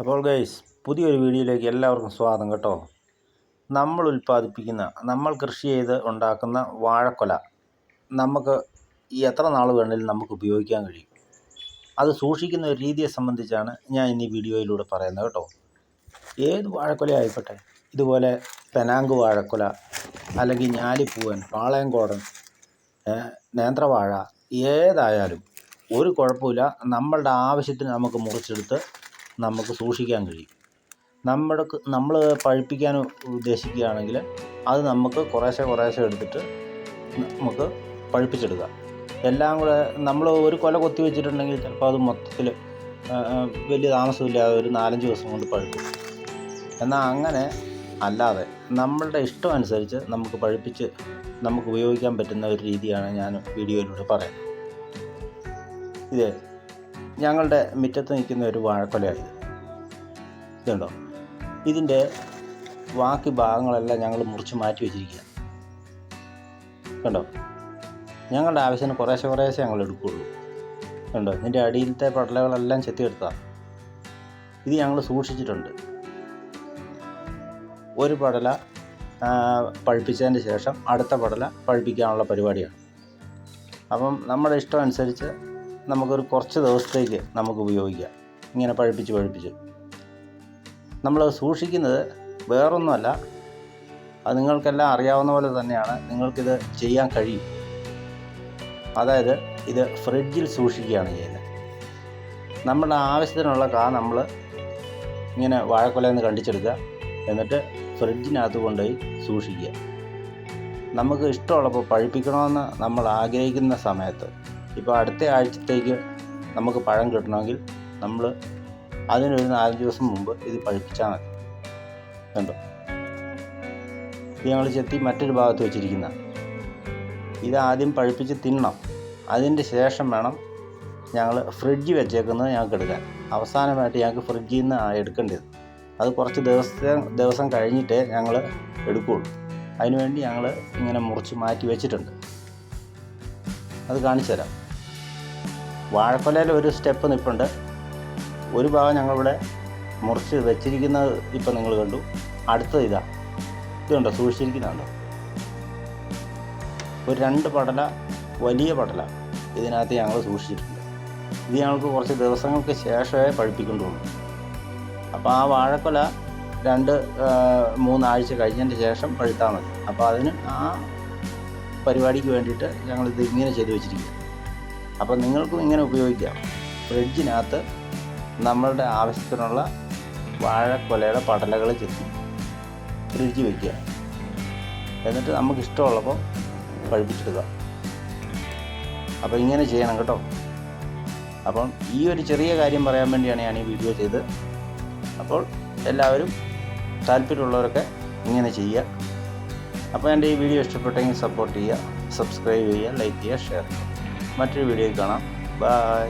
അപ്പോൾ ഗൈസ് പുതിയൊരു വീഡിയോയിലേക്ക് എല്ലാവർക്കും സ്വാഗതം കേട്ടോ. നമ്മൾ ഉൽപ്പാദിപ്പിക്കുന്ന നമ്മൾ കൃഷി ചെയ്ത് ഉണ്ടാക്കുന്ന വാഴക്കൊല നമുക്ക് ഈ എത്ര നാൾ വേണമെങ്കിലും നമുക്ക് ഉപയോഗിക്കാൻ കഴിയും. അത് സൂക്ഷിക്കുന്ന ഒരു രീതിയെ സംബന്ധിച്ചാണ് ഞാൻ ഇന്ന് ഈ വീഡിയോയിലൂടെ പറയുന്നത് കേട്ടോ. ഏത് വാഴക്കൊല ആയിക്കോട്ടെ ഇതുപോലെ പെനാങ്ക് വാഴക്കൊല അല്ലെങ്കിൽ ഞാലിപ്പൂവൻ പാളയംകോടൻ നേന്ത്രവാഴ ഏതായാലും ഒരു കുഴപ്പമില്ല. നമ്മളുടെ ആവശ്യത്തിന് നമുക്ക് മുറിച്ചെടുത്ത് നമുക്ക് സൂക്ഷിക്കാൻ കഴിയും. നമ്മുടെ നമ്മൾ പഴുപ്പിക്കാൻ ഉദ്ദേശിക്കുകയാണെങ്കിൽ അത് നമുക്ക് കുറേശ്ശെ കുറേശ്ശെ എടുത്തിട്ട് നമുക്ക് പഴുപ്പിച്ചെടുക്കാം എല്ലാം കൂടെ നമ്മൾ ഒരു കൊല കൊത്തി വെച്ചിട്ടുണ്ടെങ്കിൽ ചിലപ്പോൾ അത് മൊത്തത്തിൽ വലിയ താമസമില്ലാതെ ഒരു നാലഞ്ച് ദിവസം കൊണ്ട് പഴുക്കും. എന്നാൽ അങ്ങനെ അല്ലാതെ നമ്മളുടെ ഇഷ്ടം അനുസരിച്ച് നമുക്ക് പഴുപ്പിച്ച് നമുക്ക് ഉപയോഗിക്കാൻ പറ്റുന്ന ഒരു രീതിയാണ് ഞാൻ വീഡിയോയിലൂടെ പറയുന്നത്. ഇത് ഞങ്ങളുടെ മുറ്റത്ത് നിൽക്കുന്ന ഒരു വാഴക്കൊലയാണിത് ഇതുണ്ടോ? ഇതിന്റെ ബാക്കി ഭാഗങ്ങളെല്ലാം ഞങ്ങൾ മുറിച്ച് മാറ്റി വെച്ചിരിക്കുക കണ്ടോ? ഞങ്ങളുടെ ആവശ്യത്തിന് കുറേശ്ശെ കുറേശ്ശെ ഞങ്ങൾ എടുക്കുകയുള്ളൂ. കണ്ടോ? ഇതിന്റെ അടിയിലത്തെ പടലകളെല്ലാം ചെത്തിയെടുത്താണ് ഇത് ഞങ്ങൾ സൂക്ഷിച്ചിട്ടുണ്ട്. ഒരു പടല പഴുപ്പിച്ചതിന് ശേഷം അടുത്ത പടല പഴുപ്പിക്കാനുള്ള പരിപാടിയാണ്. അപ്പം നമ്മുടെ ഇഷ്ടം അനുസരിച്ച് നമുക്കൊരു കുറച്ച് ദിവസത്തേക്ക് നമുക്ക് ഉപയോഗിക്കാം ഇങ്ങനെ പഴുപ്പിച്ച് പഴുപ്പിച്ച്. നമ്മൾ സൂക്ഷിക്കുന്നത് വേറൊന്നുമല്ല. അത് നിങ്ങൾക്കെല്ലാം അറിയാവുന്ന പോലെ തന്നെയാണ് നിങ്ങൾക്കിത് ചെയ്യാൻ കഴിയും. അതായത് ഇത് ഫ്രിഡ്ജിൽ സൂക്ഷിക്കുകയാണ് ചെയ്യുന്നത്. നമ്മുടെ ആവശ്യത്തിനുള്ള കാ നമ്മൾ ഇങ്ങനെ വാഴക്കൊലയെന്ന് കണ്ടിച്ചെടുക്കുക. എന്നിട്ട് ഫ്രിഡ്ജിനകത്ത് കൊണ്ടുപോയി സൂക്ഷിക്കുക. നമുക്ക് ഇഷ്ടമുള്ളപ്പോൾ പഴുപ്പിക്കണമെന്ന് നമ്മൾ ആഗ്രഹിക്കുന്ന സമയത്ത് ഇപ്പോൾ അടുത്ത ആഴ്ചത്തേക്ക് നമുക്ക് പഴം കിട്ടണമെങ്കിൽ നമ്മൾ അതിനൊരു നാലഞ്ച് ദിവസം മുമ്പ് ഇത് പഴുപ്പിച്ചാൽ മതി. കണ്ടോ? ഇത് ഞങ്ങൾ ചെത്തി മറ്റൊരു ഭാഗത്ത് വെച്ചിരിക്കുന്ന. ഇത് ആദ്യം പഴുപ്പിച്ച് തിന്നണം. അതിന്റെ ശേഷം വേണം ഞങ്ങൾ ഫ്രിഡ്ജ് വെച്ചേക്കുന്നത് ഞങ്ങൾക്ക് എടുക്കാൻ. അവസാനമായിട്ട് ഞങ്ങൾക്ക് ഫ്രിഡ്ജിൽ നിന്ന് എടുക്കേണ്ടത്. അത് കുറച്ച് ദിവസം ദിവസം കഴിഞ്ഞിട്ടേ ഞങ്ങൾ എടുക്കുകയുള്ളൂ അതിനുവേണ്ടി ഞങ്ങൾ ഇങ്ങനെ മുറിച്ച് മാറ്റി വെച്ചിട്ടുണ്ട്. അത് കാണിച്ചു തരാം വാഴക്കൊലയിൽ ഒരു സ്റ്റെപ്പ് നിൽപ്പുണ്ട് ഒരു ഭാഗം ഞങ്ങളിവിടെ മുറിച്ച് വെച്ചിരിക്കുന്നത് ഇപ്പം നിങ്ങൾ കണ്ടു. അടുത്തത് ഇതാ. ഇതുണ്ടോ സൂക്ഷിച്ചിരിക്കുന്നുണ്ടോ ഒരു രണ്ട് പടല വലിയ പടല ഇതിനകത്ത് ഞങ്ങൾ സൂക്ഷിച്ചിട്ടുണ്ട്. ഇത് ഞങ്ങൾക്ക് കുറച്ച് ദിവസങ്ങൾക്ക് ശേഷമേ പഴുപ്പിക്കേണ്ടുള്ളൂ അപ്പോൾ ആ വാഴക്കൊല രണ്ട് മൂന്നാഴ്ച കഴിഞ്ഞതിന് ശേഷം പഴുത്താൽ മതി. അപ്പോൾ അതിന് ആ പരിപാടിക്ക് വേണ്ടിയിട്ട് ഞങ്ങളിത് ഇങ്ങനെ ചെയ്തു വെച്ചിരിക്കുക അപ്പോൾ നിങ്ങൾക്കും ഇങ്ങനെ ഉപയോഗിക്കാം. ഫ്രിഡ്ജിനകത്ത് നമ്മളുടെ ആവശ്യത്തിനുള്ള വാഴക്കൊലയുടെ പടലകൾ ചെത്തി ഫ്രിഡ്ജ് വയ്ക്കുക എന്നിട്ട് നമുക്ക് ഇഷ്ടമുള്ളപ്പോൾ പഴുപ്പിച്ചെടുക്കുക. അപ്പോൾ ഇങ്ങനെ ചെയ്യണം കേട്ടോ. അപ്പം ഈ ഒരു ചെറിയ കാര്യം പറയാൻ വേണ്ടിയാണ് ഞാൻ ഈ വീഡിയോ ചെയ്തത്. അപ്പോൾ എല്ലാവരും താല്പര്യമുള്ളവരൊക്കെ ഇങ്ങനെ ചെയ്യുക. അപ്പോൾ എന്റെ ഈ വീഡിയോ ഇഷ്ടപ്പെട്ടെങ്കിൽ സപ്പോർട്ട് ചെയ്യുക സബ്സ്ക്രൈബ് ചെയ്യുക ലൈക്ക് ചെയ്യുക ഷെയർ ചെയ്യുക. മറ്റൊരു വീഡിയോയിൽ കാണാം. ബൈ